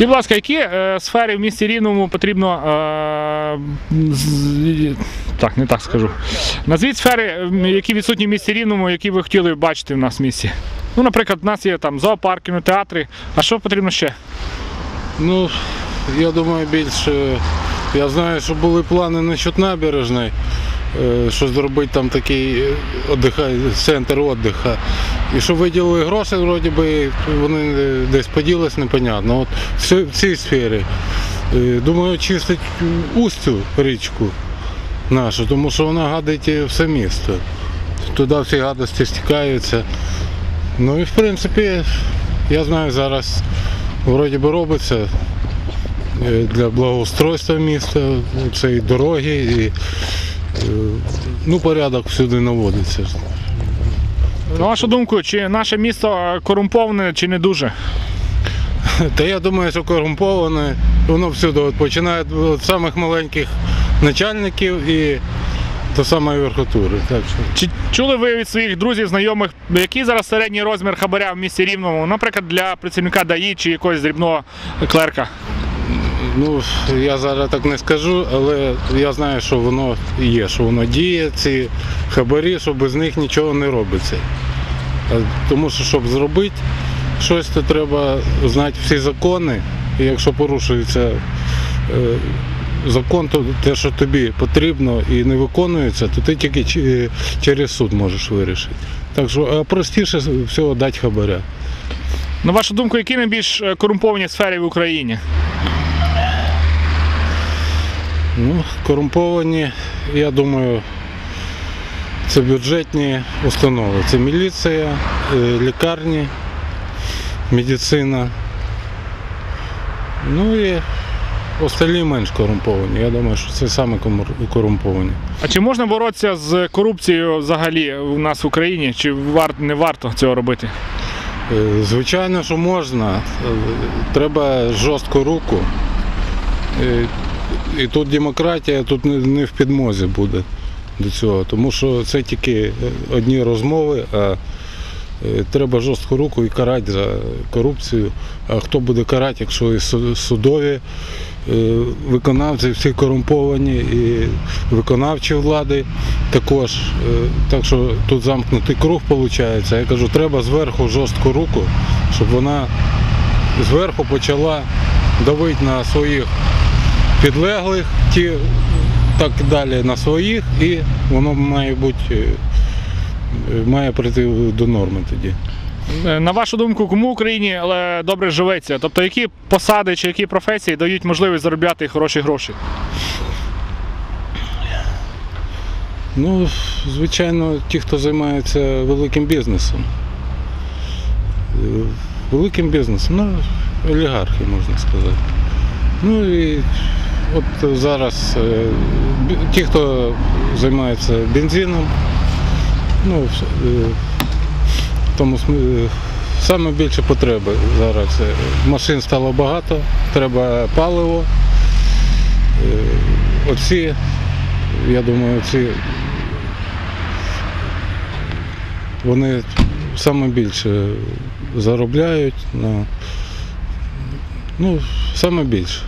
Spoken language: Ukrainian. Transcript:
Будь ласка, які е, сфери в місті Рівному потрібно. Е, з- так, не так скажу. Назвіть сфери, які відсутні в місті Рівному, які ви хотіли бачити в нас в місті. Ну, наприклад, в нас є там зоопарки, ну, театри. А що потрібно ще? Ну, я думаю, більше. Я знаю, що були плани насчет набережної, що зробити там такий е, центр віддиху. І що виділили гроші, вроді би, вони е, десь поділись, непонятно. От в цій- сфері. е, Думаю, чистить устю річку нашу, тому що вона гадить е, все місто. Туди всі гадості стікаються. Ну і в принципі, я знаю, зараз вроді би робиться е, для благоустройства міста, і дороги, і е, ну, порядок всюди наводиться. На вашу думку, чи наше місто е, корумповане, чи не дуже? Та я думаю, що корумповане, воно всюди от, починає від самих маленьких начальників і до самої верхотури. Так що. Чи чули ви від своїх друзів, знайомих, який зараз середній розмір хабаря в місті Рівному, наприклад, для працівника ДАІ чи якогось дрібного клерка? Ну, я зараз так не скажу, але я знаю, що воно є, що воно діє, ці хабарі, що без них нічого не робиться. Тому що, щоб зробити щось, то треба знати всі закони. І якщо порушується е, закон, то те, що тобі потрібно і не виконується, то ти тільки через суд можеш вирішити. Так що простіше всього дати хабаря. На вашу думку, які найбільш е, корумповані сфери в Україні? Ну, корумповані, я думаю, це бюджетні установи. Це міліція, е, лікарні, медицина. Ну і остальні менш корумповані. Я думаю, що це саме корумповані. А чи можна боротися з корупцією взагалі у нас в Україні? Чи вар... не варто цього робити? Е, Звичайно, що можна. Е, Треба жорстку руку. І тут демократія тут не- в підмозі буде до цього, тому що це тільки е, одні розмови, а е, треба жорстку руку і карати за корупцію. А хто буде карати, якщо і судові е, виконавці всі корумповані, і виконавчі влади також. Так що тут замкнутий круг виходить. Я кажу, треба зверху жорстку руку, щоб вона зверху почала давити на своїх підлеглих, ті так далі на своїх, і воно має бути е, має прийти до норми тоді. Е, На вашу думку, кому в Україні але добре живеться? Тобто, які посади чи які професії дають можливість заробляти хороші гроші? Ну, звичайно, ті, хто займається великим бізнесом. Е, Великим бізнесом, ну, олігархи, можна сказати. Ну і от зараз е, ті, хто займається бензином, ну, е, тому е, саме більше потреби зараз. Машин стало багато, треба паливо. Оці я думаю, ці вони саме більше заробляють на ну, саме більше.